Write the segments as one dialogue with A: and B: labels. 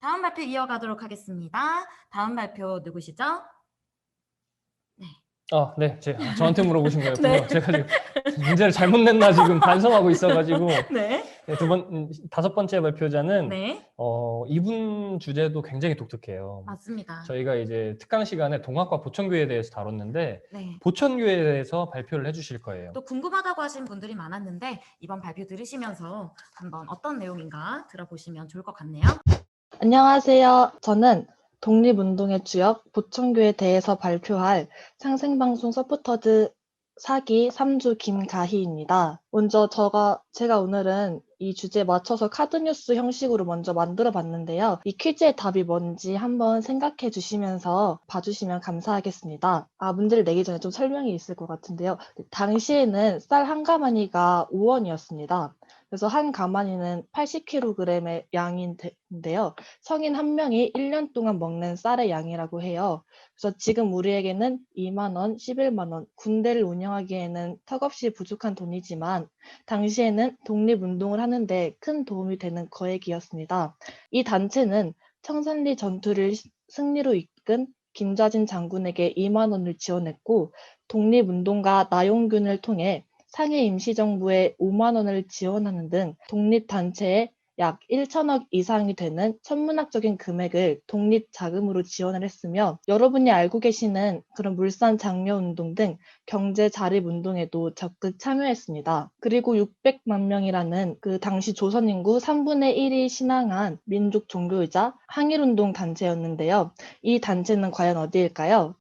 A: 다음 발표 이어가도록 하겠습니다. 다음 발표 누구시죠?
B: 아, 네, 제, 저한테 물어보신 거였군요.
A: 네.
B: 제가 지금 문제를 잘못 냈나 지금 반성하고 있어가지고
A: 네.
B: 네, 두 번, 음, 다섯 번째 발표자는
A: 네.
B: 어, 이분 주제도 굉장히 독특해요.
A: 맞습니다.
B: 저희가 이제 특강 시간에 동학과 보천교에 대해서 다뤘는데
A: 네.
B: 보천교에 대해서 발표를 해주실 거예요.
A: 또 궁금하다고 하신 분들이 많았는데 이번 발표 들으시면서 한번 어떤 내용인가 들어보시면 좋을 것 같네요.
C: 안녕하세요. 저는 독립운동의 주역 보천교에 대해서 발표할 상생방송 서포터즈 4기 3주 김가희입니다. 먼저 저가, 제가 오늘은 이 주제에 맞춰서 카드뉴스 형식으로 먼저 만들어 봤는데요. 이 퀴즈의 답이 뭔지 한번 생각해 주시면서 봐주시면 감사하겠습니다. 아, 문제를 내기 전에 좀 설명이 있을 것 같은데요. 당시에는 쌀 한 가마니가 5원이었습니다. 그래서 한 가마니는 80kg의 양인데요. 성인 한 명이 1년 동안 먹는 쌀의 양이라고 해요. 그래서 지금 우리에게는 2만 원, 11만 원, 군대를 운영하기에는 턱없이 부족한 돈이지만 당시에는 독립운동을 하는데 큰 도움이 되는 거액이었습니다. 이 단체는 청산리 전투를 시- 승리로 이끈 김좌진 장군에게 2만 원을 지원했고 독립운동가 나용균을 통해 상해 임시정부에 5만 원을 지원하는 등 독립단체에 약 1천억 이상이 되는 천문학적인 금액을 독립자금으로 지원을 했으며 여러분이 알고 계시는 그런 물산 장려 운동 등 경제 자립 운동에도 적극 참여했습니다. 그리고 600만 명이라는 그 당시 조선 인구 3분의 1이 신앙한 민족 종교이자 항일 운동 단체였는데요. 이 단체는 과연 어디일까요?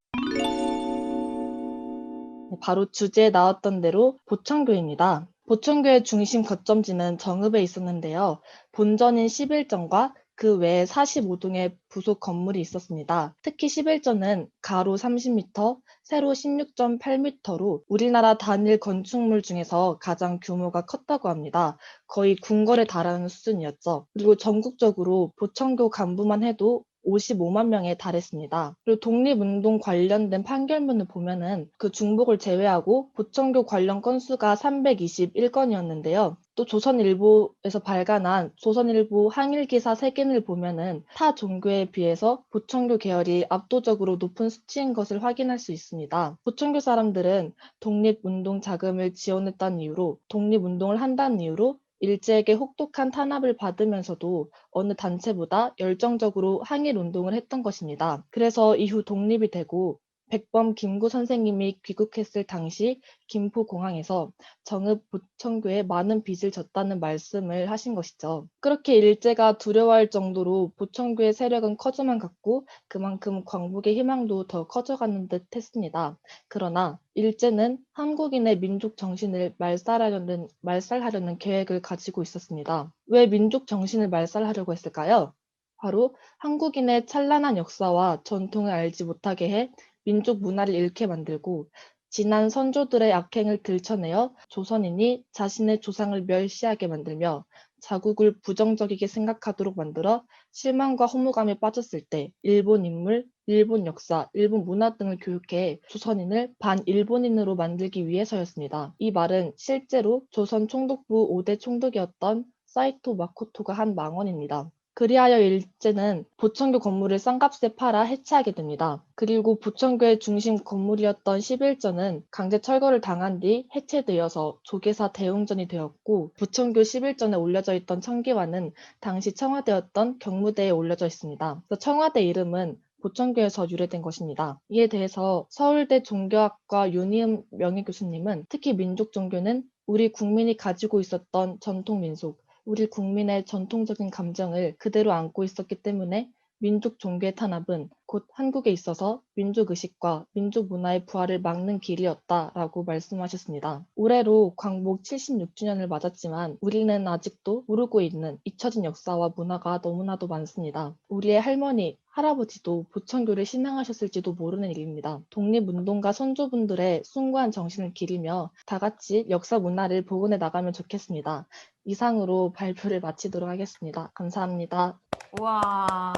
C: 네, 바로 주제에 나왔던 대로 보천교입니다. 보천교의 중심 거점지는 정읍에 있었는데요. 본전인 11전과 그 외에 45동의 부속 건물이 있었습니다. 특히 11전은 가로 30m, 세로 16.8m로 우리나라 단일 건축물 중에서 가장 규모가 컸다고 합니다. 거의 궁궐에 달하는 수준이었죠. 그리고 전국적으로 보천교 간부만 해도 55만 명에 달했습니다. 그리고 독립운동 관련된 판결문을 보면은 그 중복을 제외하고 보천교 관련 건수가 321건이었는데요. 또 조선일보에서 발간한 조선일보 항일기사 3gen을 보면은 타 종교에 비해서 보천교 계열이 압도적으로 높은 수치인 것을 확인할 수 있습니다. 보천교 사람들은 독립운동 자금을 지원했다는 이유로 독립운동을 한다는 이유로 일제에게 혹독한 탄압을 받으면서도 어느 단체보다 열정적으로 항일 운동을 했던 것입니다. 그래서 이후 독립이 되고 백범 김구 선생님이 귀국했을 당시 김포공항에서 정읍 보천교에 많은 빚을 졌다는 말씀을 하신 것이죠. 그렇게 일제가 두려워할 정도로 보천교의 세력은 커져만 갔고 그만큼 광복의 희망도 더 커져가는 듯 했습니다. 그러나 일제는 한국인의 민족 정신을 말살하려는, 말살하려는 계획을 가지고 있었습니다. 왜 민족 정신을 말살하려고 했을까요? 바로 한국인의 찬란한 역사와 전통을 알지 못하게 해 민족 문화를 잃게 만들고 지난 선조들의 악행을 들춰내어 조선인이 자신의 조상을 멸시하게 만들며 자국을 부정적이게 생각하도록 만들어 실망과 허무감에 빠졌을 때 일본 인물, 일본 역사, 일본 문화 등을 교육해 조선인을 반일본인으로 만들기 위해서였습니다. 이 말은 실제로 조선 총독부 5대 총독이었던 사이토 마코토가 한 망언입니다. 그리하여 일제는 보천교 건물을 싼값에 팔아 해체하게 됩니다. 그리고 보천교의 중심 건물이었던 11전은 강제 철거를 당한 뒤 해체되어서 조계사 대웅전이 되었고 보천교 11전에 올려져 있던 청기화는 당시 청와대였던 경무대에 올려져 있습니다. 청와대 이름은 보천교에서 유래된 것입니다. 이에 대해서 서울대 종교학과 윤희음 명예교수님은 특히 민족 종교는 우리 국민이 가지고 있었던 전통 민속, 우리 국민의 전통적인 감정을 그대로 안고 있었기 때문에 민족 종교의 탄압은 곧 한국에 있어서 민족 의식과 민족 문화의 부활을 막는 길이었다라고 말씀하셨습니다. 올해로 광복 76주년을 맞았지만 우리는 아직도 모르고 있는 잊혀진 역사와 문화가 너무나도 많습니다. 우리의 할머니, 할아버지도 보천교를 신앙하셨을지도 모르는 일입니다. 독립운동가 선조분들의 숭고한 정신을 기리며 다 같이 역사 문화를 복원해 나가면 좋겠습니다. 이상으로 발표를 마치도록 하겠습니다. 감사합니다.
A: 와.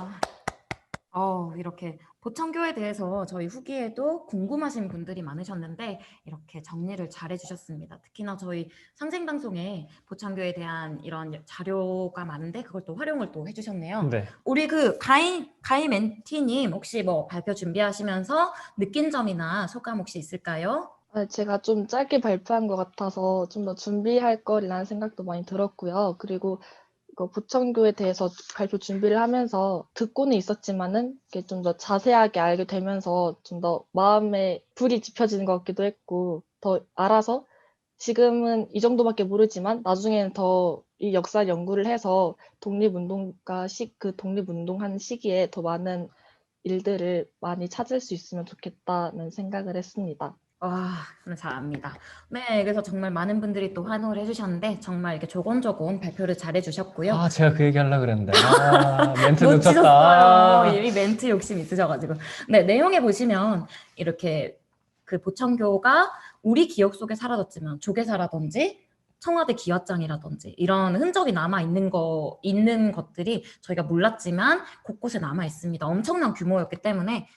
A: 어, 이렇게 보청교에 대해서 저희 후기에도 궁금하신 분들이 많으셨는데 이렇게 정리를 잘 해주셨습니다. 특히나 저희 상생 방송에 보청교에 대한 이런 자료가 많은데 그걸 또 활용을 또 해주셨네요.
B: 네.
A: 우리 그 가이 가이 멘티님 혹시 뭐 발표 준비하시면서 느낀 점이나 소감 혹시 있을까요?
C: 아, 제가 좀 짧게 발표한 것 같아서 좀 더 준비할 거리라는 생각도 많이 들었고요. 그리고 이거 보청교에 대해서 발표 준비를 하면서 듣고는 있었지만은 이게 좀 더 자세하게 알게 되면서 좀 더 마음에 불이 지펴지는 것 같기도 했고 더 알아서 지금은 이 정도밖에 모르지만 나중에는 더 이 역사 연구를 해서 독립운동가 시, 그 독립운동한 시기에 더 많은 일들을 많이 찾을 수 있으면 좋겠다는 생각을 했습니다.
A: 와, 정말 잘합니다. 네, 그래서 정말 많은 분들이 또 환호를 해주셨는데 정말 이렇게 조곤조곤 발표를 잘 해주셨고요.
B: 아, 제가 그 얘기 하려고 그랬는데. 아, 멘트
A: 놓치셨어요.
B: 놓쳤다.
A: 이미 멘트 욕심 있으셔가지고. 네, 내용에 보시면 이렇게 그 보청교가 우리 기억 속에 사라졌지만 조계사라든지 청와대 기와장이라든지 이런 흔적이 남아 있는 거 있는 것들이 저희가 몰랐지만 곳곳에 남아 있습니다. 엄청난 규모였기 때문에